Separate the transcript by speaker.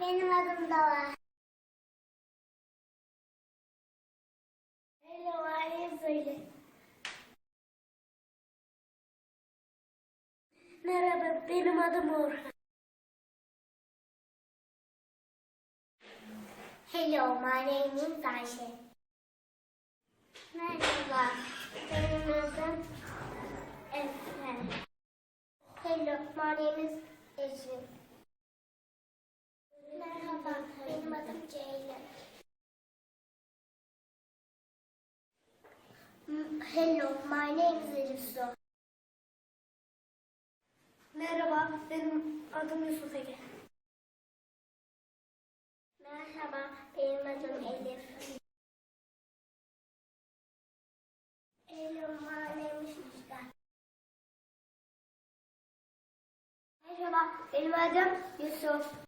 Speaker 1: benim adım Dala. Hello, ailem söyle. Merhaba, benim adım Orhan. Hello, my name is Ayşe. Merhaba, benim adım Efe. Hello, my name is Ecrin. Merhaba, benim adım Ceylin. M- Hello, my name is Elifsu. Merhaba, benim adım Yusuf Ege. Merhaba, benim adım Elif. Hello, my name is Müjgan. Merhaba, benim adım Yusuf.